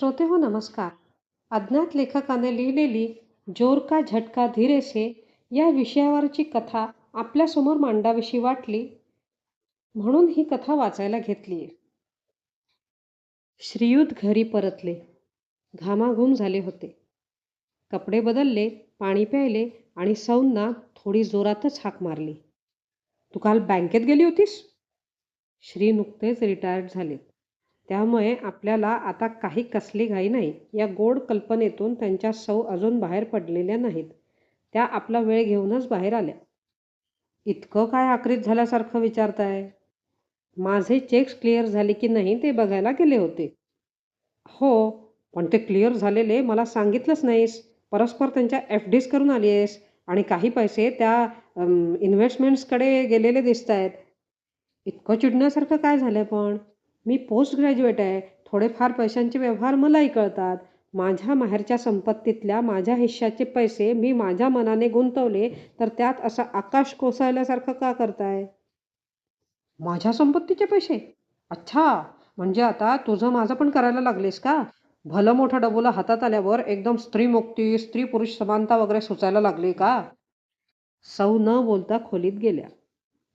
श्रोते हो नमस्कार. अज्ञात लेखकाने लिहिलेली जोर का झटका धीरेसे या विषयावरची कथा आपल्यासमोर मांडाविषयी वाटली म्हणून ही कथा वाचायला घेतली आहे. श्रीयुत घरी परतले. घामाघूम झाले होते. कपडे बदलले पाणी प्यायले आणि सौंना थोडी जोरातच हाक मारली. तू काल बँकेत गेली होतीस? श्री नुकतेच रिटायर्ड झाले. त्यामुळे आपल्याला आता काही कसली घाई नाही. या गोड कल्पनेतून त्यांच्या सौ अजून बाहेर पडलेल्या नाहीत. त्या आपला वेळ घेऊनच बाहेर आल्या. इतकं काय आक्रीत झाल्यासारखं विचारताय? माझे चेक्स क्लिअर झाले की नाही ते बघायला गेले होते. हो पण ते क्लिअर झालेले मला सांगितलंच नाहीस. परस्पर त्यांच्या एफ डीज करून आली आहेस आणि काही पैसे त्या इन्व्हेस्टमेंट्सकडे गेलेले दिसत आहेत इतकं चिडण्यासारखं काय झालं पण? मी पोस्ट ग्रॅज्युएट आहे. थोडेफार पैशांचे व्यवहार मलाही कळतात. माझ्या माहेरच्या संपत्तीतल्या माझ्या हिश्श्याचे पैसे मी माझ्या मनाने गुंतवले तर त्यात असं आकाश कोसळल्यासारखं का करताय? माझ्या संपत्तीचे पैसे? अच्छा म्हणजे आता तुझं माझं पण करायला लागलेस का? भलं मोठं डबोला हातात आल्यावर एकदम स्त्रीमुक्ती स्त्री पुरुष समानता वगैरे सुचायला लागली का? सौ न बोलता खोलीत गेल्या.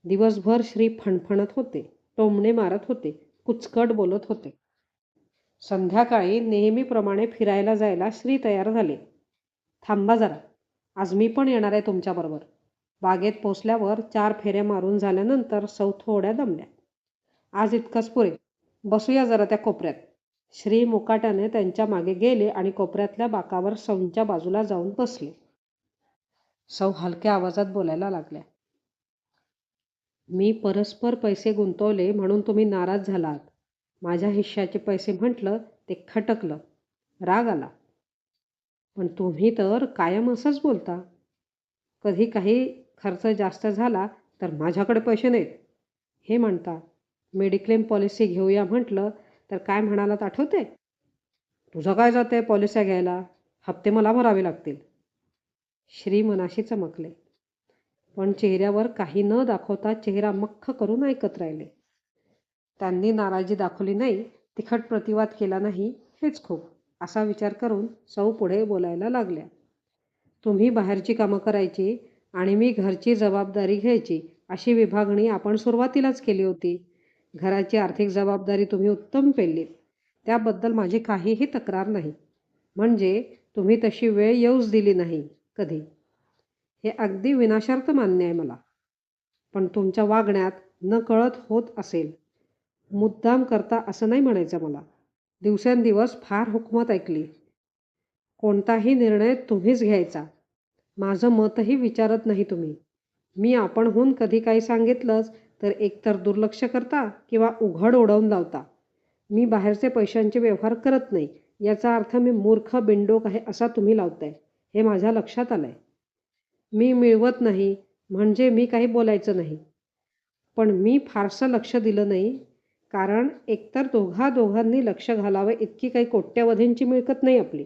दिवसभर श्री फणफणत होते टोमणे मारत होते. कुचकट बोलत होते. संध्याकाळी नेहमीप्रमाणे फिरायला जायला श्री तयार झाले. थांबा जरा आज मी पण येणार आहे तुमच्याबरोबर. बागेत पोचल्यावर चार फेऱ्या मारून झाल्यानंतर सौ थोड्या दमल्या. आज इतकंच पुरे बसूया जरा त्या कोपऱ्यात. श्री मुकाट्याने त्यांच्या मागे गेले आणि कोपऱ्यातल्या बाकावर सौंच्या बाजूला जाऊन बसले. सौ हलक्या आवाजात बोलायला लागल्या. मी परस्पर पैसे गुंतवले म्हणून तुम्ही नाराज झालात. माझ्या हिश्श्याचे पैसे म्हटलं ते खटकलं. राग आला. पण तुम्ही तर कायम असंच बोलता. कधी काही खर्च जास्त झाला तर माझ्याकडे पैसे नाहीत. हे म्हणता मेडिक्लेम पॉलिसी घेऊया म्हटलं तर काय म्हणालात आठवते? तुझं काय जाते पॉलिस्या घ्यायला? हप्ते मला भरावे लागतील. श्री मनाशी चमकले. पण चेहऱ्यावर काही न दाखवता चेहरा मख्ख करून ऐकत राहिले. त्यांनी नाराजी दाखवली नाही तिखट प्रतिवाद केला नाही हेच खूप असा विचार करून सौ पुढे बोलायला लागल्या. तुम्ही बाहेरची कामं करायची आणि मी घरची जबाबदारी घ्यायची अशी विभागणी आपण सुरुवातीलाच केली होती. घराची आर्थिक जबाबदारी तुम्ही उत्तम पेललीत. त्याबद्दल माझी काहीही तक्रार नाही. म्हणजे तुम्ही तशी वेळ येऊच दिली नाही कधी? हे अगदी विनाशार्थ मान्य आहे मला. पण तुमच्या वागण्यात न कळत होत असेल. मुद्दाम करता असं नाही म्हणायचं मला. दिवसेंदिवस फार हुकमत ऐकली. कोणताही निर्णय तुम्हीच घ्यायचा. माझं मतही विचारत नाही तुम्ही. मी आपणहून कधी काही सांगितलंच तर एकतर दुर्लक्ष करता किंवा उघड ओढवून लावता. मी बाहेरचे पैशांचे व्यवहार करत नाही. याचा अर्थ मी मूर्ख बिंडोक आहे असा तुम्ही लावताय. हे माझ्या लक्षात आलं आहे मी मिळवत नाही म्हणजे मी काही बोलायचं नाही. पण मी फारसं लक्ष दिलं नाही कारण एकतर दोघा दोघांनी लक्ष घालावं इतकी काही कोट्यवधींची मिळकत नाही आपली.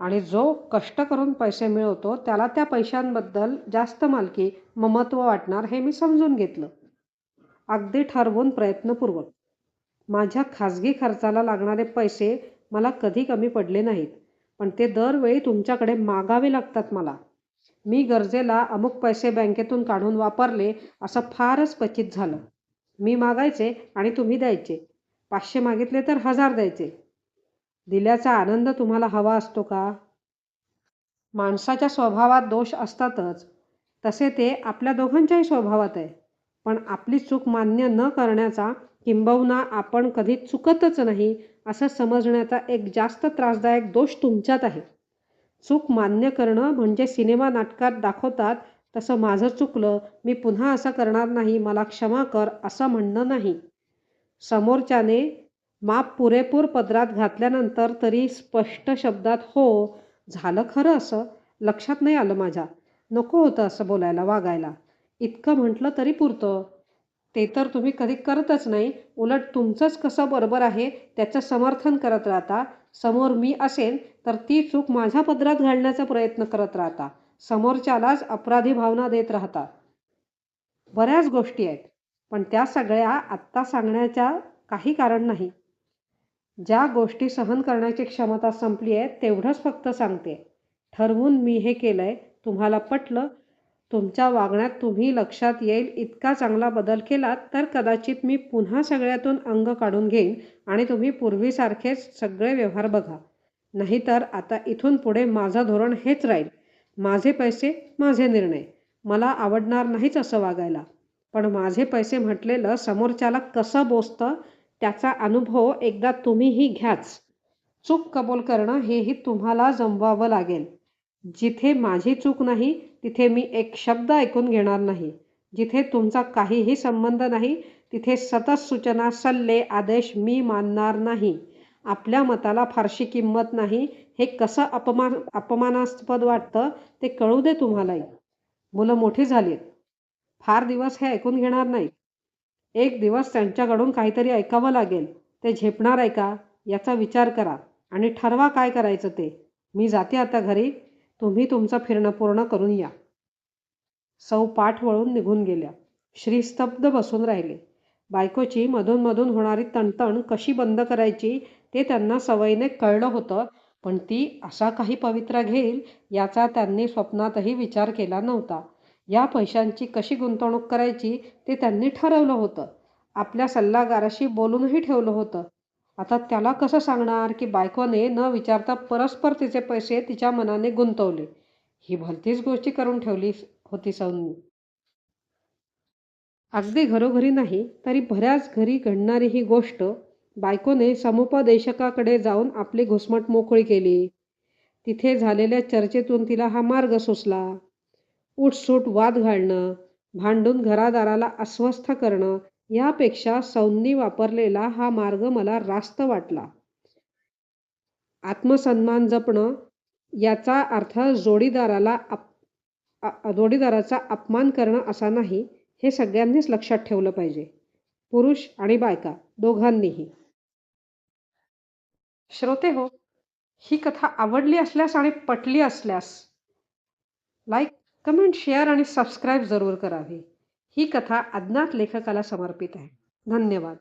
आणि जो कष्ट करून पैसे मिळवतो त्याला त्या पैशांबद्दल जास्त मालकी ममत्व वाटणार हे मी समजून घेतलं. अगदी ठरवून प्रयत्नपूर्वक. माझ्या खाजगी खर्चाला लागणारे पैसे मला कधी कमी पडले नाहीत पण ते दरवेळी तुमच्याकडे मागावे लागतात मला. मी गरजेला अमुक पैसे बँकेतून काढून वापरले असं फारच क्वचित झालं. मी मागायचे आणि तुम्ही द्यायचे. पाचशे मागितले तर हजार द्यायचे. दिल्याचा आनंद तुम्हाला हवा असतो का? माणसाच्या स्वभावात दोष असतातच. तसे ते आपल्या दोघांच्याही स्वभावात आहे. पण आपली चूक मान्य न करण्याचा किंबहुना आपण कधी चुकतच नाही असं समजण्याचा एक जास्त त्रासदायक दोष तुमच्यात आहे. चूक मान्य करणं म्हणजे सिनेमा नाटकात दाखवतात तसं माझं चुकलं मी पुन्हा असं करणार नाही मला क्षमा कर असं म्हणणं नाही. समोरच्याने माप पुरेपूर पदरात घातल्यानंतर तरी स्पष्ट शब्दात हो झालं खरं असं लक्षात नाही आलं माझ्या. नको होतं असं बोलायला वागायला. इतकं म्हटलं तरी पुरतं. ते तर तुम्ही कधी करतच नाही. उलट तुमचंच कसं बरोबर आहे त्याचं समर्थन करत राहता. समोर मी असेन तर ती चूक माझ्या पदरात घालण्याचा प्रयत्न करत राहता. समोरच्यालाच अपराधी भावना देत राहता. बऱ्याच गोष्टी आहेत पण त्या सगळ्या आत्ता सांगण्याच्या काही कारण नाही. ज्या गोष्टी सहन करण्याची क्षमता संपली आहे तेवढंच फक्त सांगते. ठरवून मी हे केलं आहे तुम्हाला पटलं तुमच्या वागण्यात तुम्ही लक्षात येईल इतका चांगला बदल केलात तर कदाचित मी पुन्हा सगळ्यातून अंग काढून घेईन आणि तुम्ही पूर्वीसारखेच सगळे व्यवहार बघा. नाहीतर आता इथून पुढे माझं धोरण हेच राहील. माझे पैसे माझे निर्णय. मला आवडणार नाहीच असं वागायला. पण माझे पैसे म्हटलेलं समोरच्याला कसं बोसतं त्याचा अनुभव एकदा तुम्हीही घ्याच. चूक कबूल करणं हेही तुम्हाला जमवावं लागेल. जिथे माझी चूक नाही तिथे मी एक शब्द ऐकून घेणार नाही. जिथे तुमचा काहीही संबंध नाही तिथे सतत सूचना सल्ले आदेश मी मानणार नाही. आपल्या मताला फारशी किंमत नाही. हे कसं अपमान अपमानास्पद वाटतं ते कळू दे तुम्हालाही. मुलं मोठी झालीत. फार दिवस हे ऐकून घेणार नाही एक दिवस त्यांच्याकडून काहीतरी ऐकावं लागेल. ते झेपणार आहे का? याचा विचार करा. आणि ठरवा काय करायचं ते. मी जाते आता घरी. तुम्ही तुमचं फिरणं पूर्ण करून या. सौ पाठ वळून निघून गेल्या. श्री स्तब्ध बसून राहिले. बायकोची मधूनमधून होणारी तणतण कशी बंद करायची ते त्यांना सवयीने कळलं होतं पण ती असा काही पवित्रा घेईल याचा त्यांनी स्वप्नातही विचार केला नव्हता. या पैशांची कशी गुंतवणूक करायची ते त्यांनी ठरवलं होतं. आपल्या सल्लागाराशी बोलूनही ठेवलं होतं. आता त्याला कसं सांगणार की बायकोने न विचारता परस्पर तिचे पैसे तिच्या मनाने गुंतवले? ही भलतीच गोष्टी करून ठेवली होती सौनी अगदी घरोघरी नाही तरी बऱ्याच घरी घडणारी ही गोष्ट बायकोने समुपदेशकाकडे जाऊन आपली घुसमट मोकळी केली. तिथे झालेल्या चर्चेतून तिला हा मार्ग सुचला. उठसूट वाद घालणं भांडून घरादाराला अस्वस्थ करणं यापेक्षा सौंनी वापरलेला हा मार्ग मला रास्त वाटला. आत्मसन्मान जपणं याचा अर्थ जोडीदाराला अप जोडीदाराचा अपमान करणं असा नाही हे सगळ्यांनीच लक्षात ठेवलं पाहिजे. पुरुष आणि बायका दोघांनीही. श्रोते हो ही कथा आवडली असल्यास आणि पटली असल्यास लाईक कमेंट शेअर आणि सबस्क्राईब जरूर करावी. ही कथा अज्ञात लेखकाला समर्पित आहे. धन्यवाद.